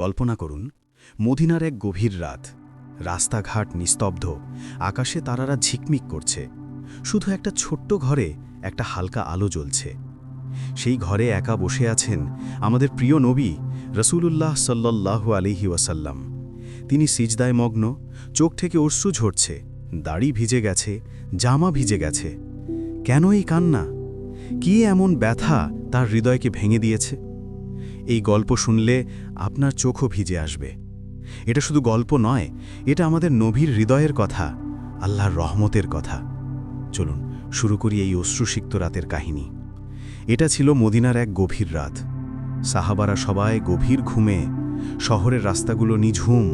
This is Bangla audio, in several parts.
কল্পনা করুন, মদিনার এক গভীর রাত। রাস্তাঘাট নিস্তব্ধ, আকাশে তারারা ঝিকমিক করছে। শুধু একটা ছোট্ট ঘরে একটা হালকা আলো জ্বলছে। সেই ঘরে একা বসে আছেন আমাদের প্রিয় নবী রসুলুল্লাহ সাল্লাল্লাহু আলিহি ওয়াসাল্লাম। তিনি সিজদায় মগ্ন, চোখ থেকে অশ্রু ঝরছে, দাড়ি ভিজে গেছে, জামা ভিজে গেছে। কেন এই কান্না? কি এমন ব্যথা তার হৃদয়কে ভেঙে দিয়েছে? এই গল্প শুনলে আপনার চোখও ভিজে আসবে। এটা শুধু গল্প নয়, এটা আমাদের নভীর হৃদয়ের কথা, আল্লাহর রহমতের কথা। চলুন, শুরু করি এই অশ্রুসিক্ত রাতের কাহিনী। এটা ছিল মদিনার এক গভীর রাত। সাহাবারা সবাই গভীর ঘুমে, শহরের রাস্তাগুলো নিঝুম,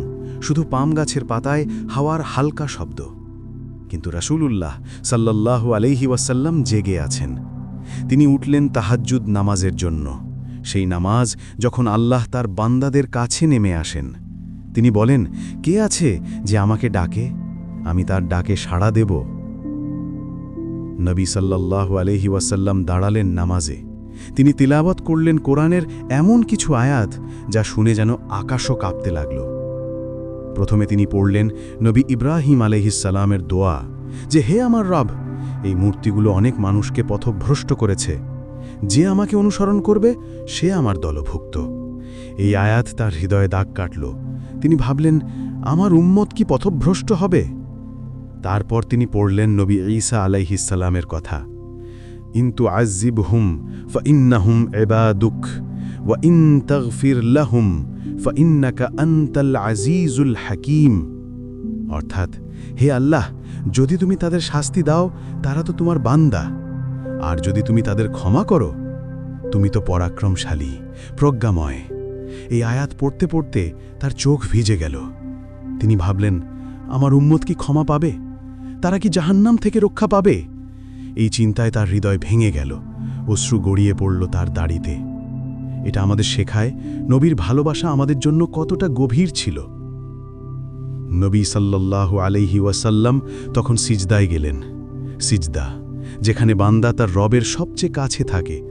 শুধু পাম গাছের পাতায় হাওয়ার হালকা শব্দ। কিন্তু রাসূলুল্লাহ সাল্লাল্লাহু আলাইহি ওয়াসাল্লাম জেগে আছেন। তিনি উঠলেন তাহাজ্জুদ নামাজের জন্য। সেই নামাজ যখন আল্লাহ তার বান্দাদের কাছে নেমে আসেন। তিনি বলেন, কে আছে যে আমাকে ডাকে? আমি তার ডাকে সাড়া দেব। নবী সাল্লাল্লাহু আলহি ওয়াসাল্লাম দাঁড়ালেন নামাজে। তিনি তিলাবত করলেন কোরআনের এমন কিছু আয়াত যা শুনে যেন আকাশও কাঁপতে লাগল। প্রথমে তিনি পড়লেন নবী ইব্রাহিম আলহিসাল্লামের দোয়া যে, হে আমার রব, এই মূর্তিগুলো অনেক মানুষকে পথভ্রষ্ট করেছে। যে আমাকে অনুসরণ করবে, সে আমার দলভুক্ত। এই আয়াত তার হৃদয়ে দাগ কাটল। তিনি ভাবলেন, আমার উম্মত কি পথভ্রষ্ট হবে? তারপর তিনি পড়লেন নবী ঈসা আলাইহিসাল্লামের কথা। ইন্তু আজিব হুম ফিন্নাহুম এবাদুক ওয়া ইন তগফির লাহুম ফিন্নাকা আন্তাল আজিজুল হাকিম। অর্থাৎ, হে আল্লাহ, যদি তুমি তাদের শাস্তি দাও, তারা তো তোমার বান্দা। আর যদি তুমি তাদের ক্ষমা করো, তুমি তো পরাক্রমশালী, প্রজ্ঞাময়। এই আয়াত পড়তে পড়তে তার চোখ ভিজে গেল। তিনি ভাবলেন, আমার উম্মত কি ক্ষমা পাবে? তারা কি জাহান্নাম থেকে রক্ষা পাবে? এই চিন্তায় তার হৃদয় ভেঙে গেল, অশ্রু গড়িয়ে পড়ল তার দাড়িতে। এটা আমাদের শেখায়, নবীর ভালোবাসা আমাদের জন্য কতটা গভীর ছিল। নবী সাল্লাল্লাহু আলাইহি ওয়াসাল্লাম তখন সিজদায় গেলেন। সিজদা যেখানে বান্দা তার রবের সবচেয়ে কাছে থাকে।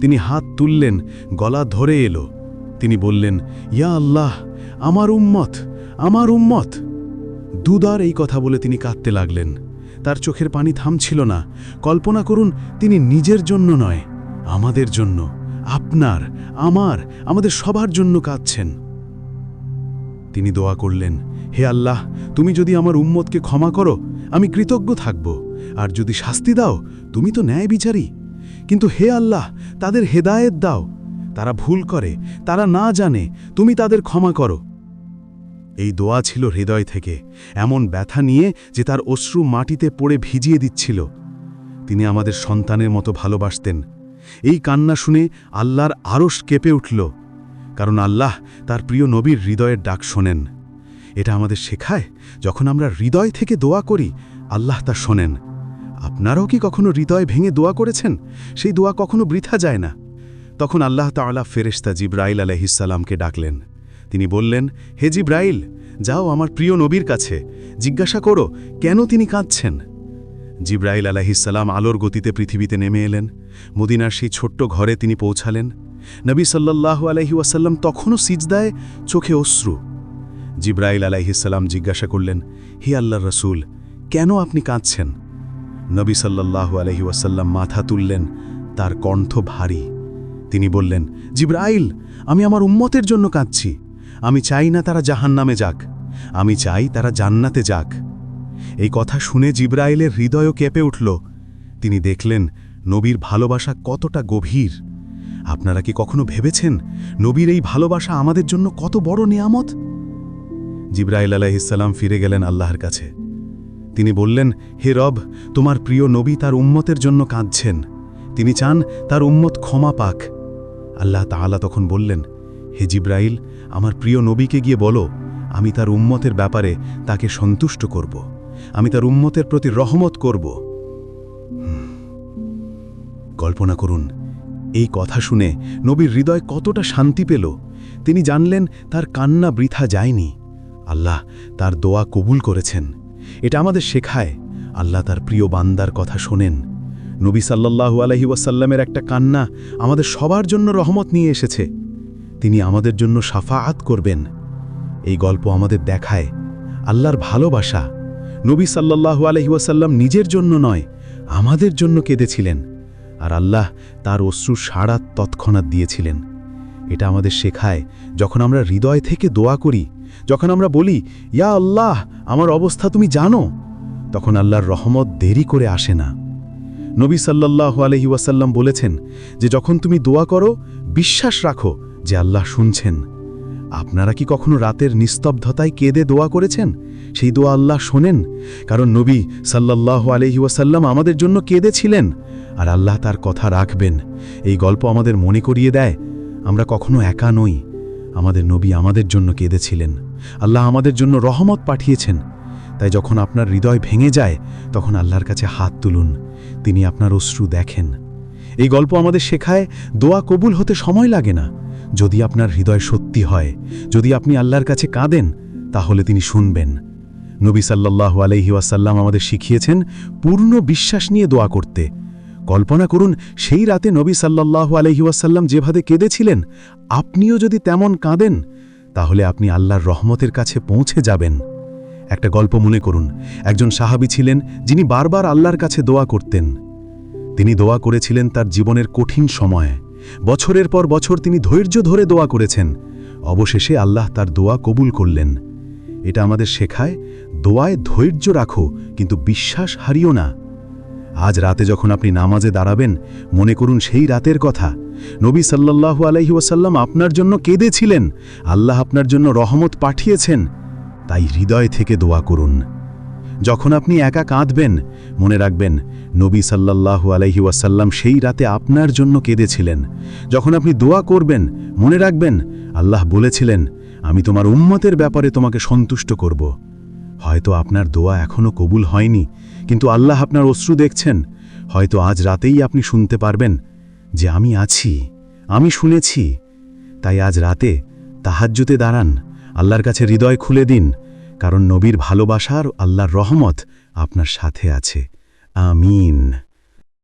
তিনি হাত তুললেন, গলা ধরে এলো। তিনি বললেন, ইয়া আল্লাহ, আমার উম্মত আমার উম্মত! দুদার এই কথা বলে তিনি কাঁদতে লাগলেন। তার চোখের পানি থামছিল না। কল্পনা করুন, তিনি নিজের জন্য নয়, আমাদের জন্য। আপনার, আমার, আমাদের সবার জন্য কাঁদছেন। তিনি দোয়া করলেন, হে আল্লাহ, তুমি যদি আমার উম্মতকে ক্ষমা করো, আমি কৃতজ্ঞ থাকব। আর যদি শাস্তি দাও, তুমি তো ন্যায় বিচারী। কিন্তু হে আল্লাহ, তাদের হেদায়েত দাও। তারা ভুল করে, তারা না জানে, তুমি তাদের ক্ষমা করো। এই দোয়া ছিল হৃদয় থেকে, এমন ব্যথা নিয়ে যে তার অশ্রু মাটিতে পড়ে ভিজিয়ে দিচ্ছিল। তিনি আমাদের সন্তানের মতো ভালোবাসতেন। এই কান্না শুনে আল্লাহর আরশ কেঁপে উঠল, কারণ আল্লাহ তার প্রিয় নবীর হৃদয়ের ডাক শোনেন। এটা আমাদের শেখায়, যখন আমরা হৃদয় থেকে দোয়া করি আল্লাহ তা শোনেন। আপনারাও কি কখনো হৃদয় ভেঙে দোয়া করেছেন? সেই দোয়া কখনো বৃথা যায় না। তখন আল্লাহ তাআলা ফেরেশতা জিব্রাইল আলহিসাল্লামকে ডাকলেন। তিনি বললেন, হে জিব্রাইল, যাও আমার প্রিয় নবীর কাছে। জিজ্ঞাসা করো, কেন তিনি কাঁদছেন? জিব্রাইল আলাহিসাল্লাম আলোর গতিতে পৃথিবীতে নেমে এলেন। মদিনার সেই ছোট্ট ঘরে তিনি পৌঁছালেন। নবী সাল্লাল্লাহু আলহি ওয়াসাল্লাম তখনও সিজদায় চোখে অশ্রু। জিব্রাইল আলাইহিসাল্লাম জিজ্ঞাসা করলেন, হি আল্লাহ রসুল কেন আপনি কাঁদছেন? নবী সাল্লাল্লাহু আলহি ওয়াসাল্লাম মাথা তুললেন, তার কণ্ঠ ভারী। তিনি বললেন, জিব্রাইল, আমি আমার উম্মতের জন্য কাঁদছি। আমি চাই না তারা জাহান নামে যাক। আমি চাই তারা জান্নাতে যাক। এই কথা শুনে জিব্রাইলের হৃদয়ও কেঁপে উঠল। তিনি দেখলেন, নবীর ভালোবাসা কতটা গভীর। আপনারা কি কখনো ভেবেছেন, নবীর এই ভালোবাসা আমাদের জন্য কত বড় নিয়ামত? জিব্রাইল আলাহিসাল্লাম ফিরে গেলেন আল্লাহর কাছে। তিনি বললেন, হে রব, তোমার প্রিয় নবী তার উম্মতের জন্য কাঁদছেন। তিনি চান তার উম্মত ক্ষমা পাক। আল্লাহ তাআলা তখন বললেন, হে জিব্রাইল, আমার প্রিয় নবীকে গিয়ে বলো, আমি তার উম্মতের ব্যাপারে তাকে সন্তুষ্ট করব। আমি তার উম্মতের প্রতি রহমত করব। কল্পনা করুন, এই কথা শুনে নবীর হৃদয় কতটা শান্তি পেল। তিনি জানলেন, তার কান্না বৃথা যায়নি। আল্লাহ তার দোয়া কবুল করেছেন। এটা আমাদের শেখায়। আল্লাহ তার প্রিয় বান্দার কথা শোনেন। নবী সাল্লাল্লাহু আলহি ওয়াসাল্লামের একটা কান্না আমাদের সবার জন্য রহমত নিয়ে এসেছে। তিনি আমাদের জন্য সাফাআত করবেন। এই গল্প আমাদের দেখায় আল্লাহর ভালোবাসা। নবী সাল্লাল্লাহু আলহি ওয়াসাল্লাম নিজের জন্য নয়, আমাদের জন্য কেঁদেছিলেন। আর আল্লাহ তার অশ্রু সাড়া তৎক্ষণাৎ দিয়েছিলেন। এটা আমাদের শেখায়, যখন আমরা হৃদয় থেকে দোয়া করি যখন আমরা বলি, ইয়া আল্লাহ, আমার অবস্থা তুমি জানো? তখন আল্লাহর রহমত দেরি করে আসে না। নবী সাল্লাল্লাহু আলহি ওয়াসাল্লাম বলেছেন যে, যখন তুমি দোয়া করো, বিশ্বাস রাখো যে আল্লাহ শুনছেন। আপনারা কি কখনো রাতের নিস্তব্ধতায় কেঁদে দোয়া করেছেন? সেই দোয়া আল্লাহ শোনেন। কারণ নবী সাল্লাল্লাহু আলহি ওয়াসাল্লাম আমাদের জন্য কেঁদেছিলেন আর আল্লাহ তার কথা রাখবেন। এই গল্প আমাদের মনে করিয়ে দেয়, আমরা কখনো একা নই। আমাদের নবী আমাদের জন্য কেঁদেছিলেন। আল্লাহ আমাদের জন্য রহমত পাঠিয়েছেন। তাই যখন আপনার হৃদয় ভেঙে যায়, তখন আল্লাহর কাছে হাত তুলুন। তিনি আপনার অশ্রু দেখেন। এই গল্প আমাদের শেখায়, দোয়া কবুল হতে সময় লাগে না। যদি আপনার হৃদয় সত্যি হয়, যদি আপনি আল্লাহর কাছে কাঁদেন, তাহলে তিনি শুনবেন। নবী সাল্লাল্লাহু আলহি ওয়াসাল্লাম আমাদের শিখিয়েছেন, পূর্ণ বিশ্বাস নিয়ে দোয়া করতে। কল্পনা করুন, সেই রাতে নবী সাল্লাল্লাহু আলহি ওয়াসাল্লাম যেভাবে কেঁদেছিলেন, আপনিও যদি তেমন কাঁদেন তাহলে আপনি আল্লাহর রহমতের কাছে পৌঁছে যাবেন। একটা গল্প মনে করুন। একজন সাহাবী ছিলেন যিনি বারবার আল্লাহর কাছে দোয়া করতেন। তিনি দোয়া করেছিলেন তার জীবনের কঠিন সময়ে। বছরের পর বছর তিনি ধৈর্য ধরে দোয়া করেছেন। অবশেষে আল্লাহ তার দোয়া কবুল করলেন। এটা আমাদের শেখায়, দোয়ায় ধৈর্য রাখো, কিন্তু বিশ্বাস হারিও না। আজ রাতে যখন আপনি নামাজে দাঁড়াবেন, মনে করুন সেই রাতের কথা। নবী সাল্লাল্লাহু আলাইহি ওয়াসাল্লাম আপনার জন্য কেঁদেছিলেন। আল্লাহ আপনার জন্য রহমত পাঠিয়েছেন। তাই হৃদয় থেকে দোয়া করুন। যখন আপনি একা কাঁদবেন, মনে রাখবেন, নবী সাল্লাল্লাহু আলাইহি ওয়াসাল্লাম সেই রাতে আপনার জন্য কেঁদেছিলেন। যখন আপনি দোয়া করবেন, মনে রাখবেন, আল্লাহ বলেছিলেন, আমি তোমার উম্মতের ব্যাপারে তোমাকে সন্তুষ্ট করব। হয়তো আপনার দোয়া এখনও কবুল হয়নি, কিন্তু আল্লাহ আপনার অশ্রু দেখছেন। হয়তো আজ রাতেই আপনি শুনতে পারবেন যে আমি আছি, আমি শুনেছি। তাই আজ রাতে তাহাজ্যুতে দাঁড়ান, আল্লাহর কাছে হৃদয় খুলে দিন, কারণ নবীর ভালোবাসার আল্লাহর রহমত আপনার সাথে আছে। আমিন।